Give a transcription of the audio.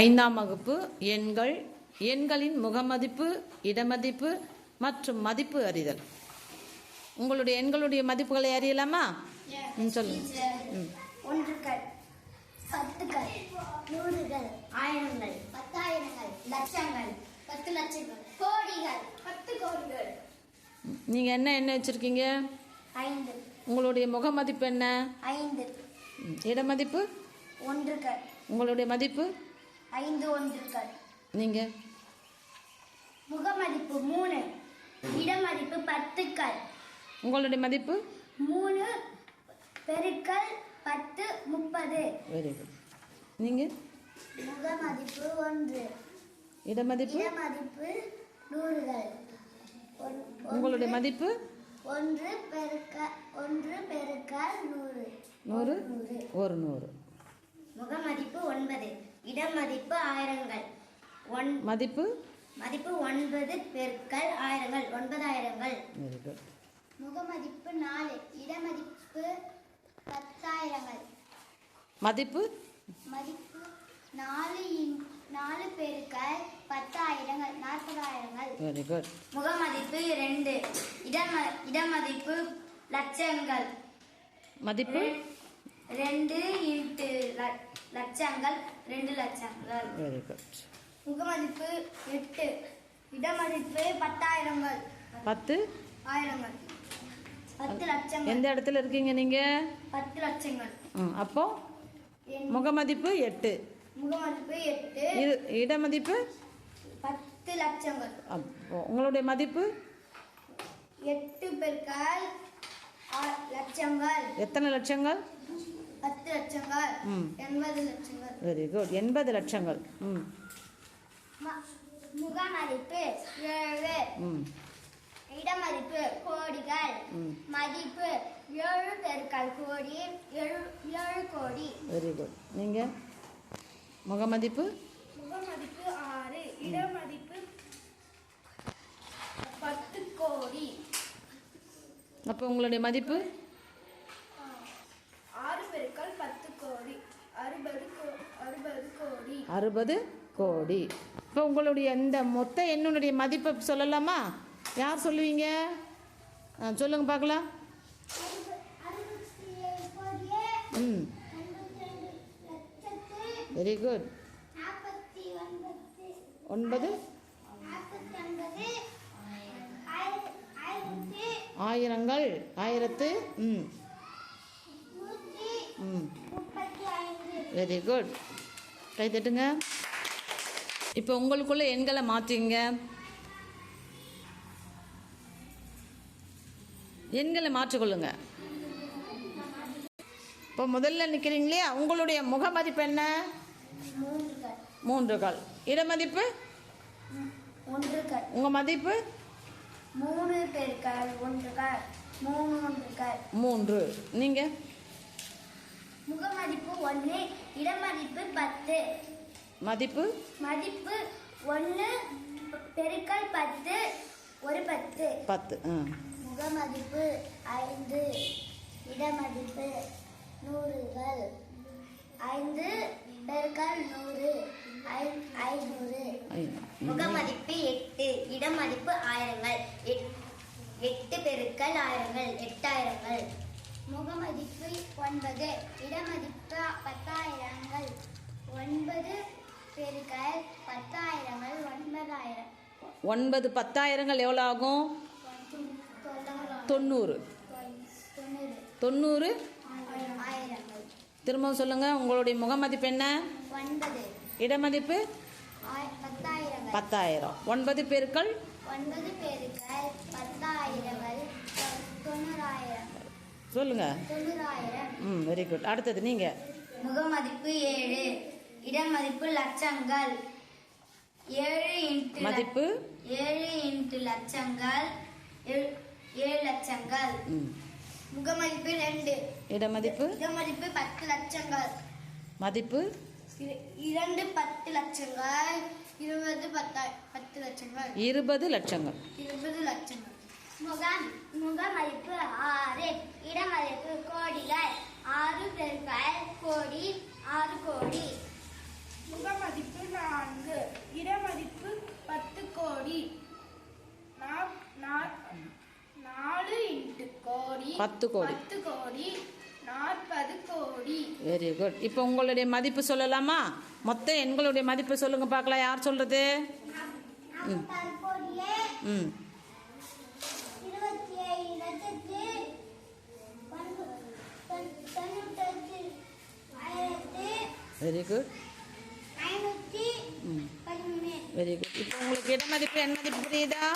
ஐந்தாம் வகுப்பு எண்கள் எண்களின் முகமதிப்பு இடமதிப்பு மற்றும் மதிப்பு அறிதல். உங்களுடைய எண்களுடைய மதிப்புகளை அறியலாமா? சொல்லுங்க. ஒன்றுகள் பத்துகள் நூறுகள் ஆயிரங்கள் பத்தாயிரங்கள் லட்சங்கள் பத்து லட்சங்கள் கோடிகள் பத்து கோடிகள். நீங்க என்ன எண்ணெய் வச்சிருக்கீங்க? ஐந்து. உங்களுடைய முகமதிப்பு என்ன? ஐந்து. இடமதிப்பு? ஒன்றுகள். உங்களுடைய மதிப்பு? ஐந்து ஒன்றுகள். நீங்க. முகமதிப்பு மூணு இடமதிப்பு பத்துக்கள். உங்களுடைய மதிப்பு? மூணு பெருக்கல் பத்து முப்பது. வெரி குட் நீங்க? முகமதிப்பு ஒன்று. இடமதிப்பு? இடமதிப்பு நூறுகள். ஒன்- உங்களுடைய மதிப்பு? ஒன்று பெருக்க ஒன்று பெருக்கல் நூறு? நூறு. ஒரு நூறு. முகமதிப்பு ஒன்பது. இடமதிப்பு ஆயிரங்கள். ஒன் மதிப்பு? மதிப்பு ஒன்பது பெருக்கல் ஆயிரங்கள். ஒன்பதாயிரங்கள் வெரி குட் முகமதிப்பு நாலு. இடமதிப்பு பத்தாயிரங்கள். மதிப்பு? மதிப்பு நாலு இன்- நாலு பெருக்கல் பத்தாயிரங்கள். நாற்பதாயிரங்கள். வெரி குட் முகமதிப்பு ரெண்டு. இடம இடமதிப்பு லட்சங்கள். மதிப்பு? ரெண்டு இன்ட்டு ல- லட்சங்கள் ரெண்டு லட்சங்கள். வெரி குட் முகமதிப்பு எட்டு இடமதிப்பு பத்தாயிரங்கள். பத்து? ஆயிரங்கள். பத்து லட்சங்கள். எந்த இடத்துல இருக்கீங்க நீங்க? பத்து லட்சங்கள். ம், அப்போ? முகமதிப்பு எட்டு. முகமதிப்பு எட்டு. இரு இடமதிப்பு? பத்து லட்சங்கள். அப்போ உங்களுடைய மதிப்பு? எட்டு பெருக்கால் ஆ- லட்சங்கள். எத்தனை லட்சங்கள்? பத்து லட்சங்கள். எண்பது லட்சங்கள். வெரி குட் எண்பது லட்சங்கள். ம். ம- முகமதிப்பு ஏழு. இடமதிப்பு கோடிகள். மதிப்பு ஏழு பெருக்கால் கோடி ஏழு ஏழு கோடி. வெரி குட் நீங்கள் முகமதிப்பு? முகமதிப்பு ஆறு இடமதிப்பு பத்து கோடி. அப்போ உங்களுடைய மதிப்பு ஆறு பெருக்கால் பத்து கோடி அறுபது கோ- அறுபது கோடி அறுபது கோடி. இப்போ உங்களுடைய இந்த மொத்த எண்ணுடைய மதிப்பை சொல்லலாமா? யார் சொல்லுவீங்க? ஆ, சொல்லுங்க பார்க்கலாம். ம். வெரி குட் ஒன்பது. ஆயிரங்கள். ஆயிரத்து ம். ம். வெரி குட் கை தட்டுங்க. இப்போ உங்களுக்குள்ள எண்களை மாற்றிங்க எண்களை மாற்றிக்கொள்ளுங்க. இப்போ முதல்ல நிற்கிறீங்க இல்லையா உங்களுடைய முகமதிப்பு என்ன? மூன்றுகள். மூன்றுகள். இடமதிப்பு? ஒன்றுகள். உங்கள் மதிப்பு? மூணு மூன்று. நீங்கள் முகமதிப்பு ஒன்று இடமதிப்பு பத்து. மதிப்பு? மதிப்பு ஒன்று பெருக்கல் பத்து ஒரு பத்து. பத்து முகமதிப்பு ஐந்து இடமதிப்பு நூறுகள். ஐந்து பெருக்கல் நூறு ஐ- ஐநூறு. முகமதிப்பு எட்டு இடமதிப்பு ஆயிரங்கள். எட்- எட்டு பெருக்கல் ஆயிரங்கள் எட்டாயிரங்கள். முகமதிப்பு ஒன்பது இடமதிப்பு பத்தாயிரங்கள். ஒன்பது பெருக்கல் பத்தாயிரங்கள் ஒன்பதாயிரம். ஒன்பது பத்தாயிரங்கள் எவ்வளோ ஆகும் தொண்ணூறு. தொண்ணூறு? தொண்ணூறு ஆயிரங்கள். திரும்ப சொல்லுங்கள் உங்களுடைய முகமதிப்பு என்ன? ஒன்பது. இடமதிப்பு? பத்தாயிரம். ஒன்பது பேருக்கள் ஒன்பது பெருக்கல் பத்தாயிரங்கள் தொண்ணூறாயிரம். தொண்ணூறாயிரம். ம் வெரி குட் அடுத்தது நீங்கள் முகமதிப்பு ஏழு இடமதிப்பு லட்சங்கள். ஏழு இன்ட்டு மதிப்பு? ஏழு இன்ட்டு லட்சங்கள். ஏழு- லட்சங்கள். ம். முகமதிப்பு ரெண்டு. இடமதிப்பு? இடமதிப்பு பத்து லட்சங்கள். மதிப்பு? இர- இரண்டு பத்து லட்சங்கள். இருபது பத்து லட்சங்கள். இருபது லட்சங்கள். இருபது லட்சங்கள். முகம் முகமதிப்பு ஆறு இடமதிப்பு கோடிகள் ஆறு பெருக்கள் கோடி ஆறு கோடி. முகமதிப்பு நான்கு இடமதிப்பு பத்து கோடி. நாலு இன்ட்டு கோடி. பத்து கோடி. பத்து கோடி. நாற்பது கோடி. வெரி குட் இப்போ உங்களுடைய மதிப்பு சொல்லலாமா? மொத்த எண்களுடைய மதிப்பு சொல்லுங்க பார்க்கலாம். யார் சொல்றது? ம் ம். வெரி குட் வெரி குட் இப்போ உங்களுக்கு இட மதிப்பு என் மதிப்பு புரியுதா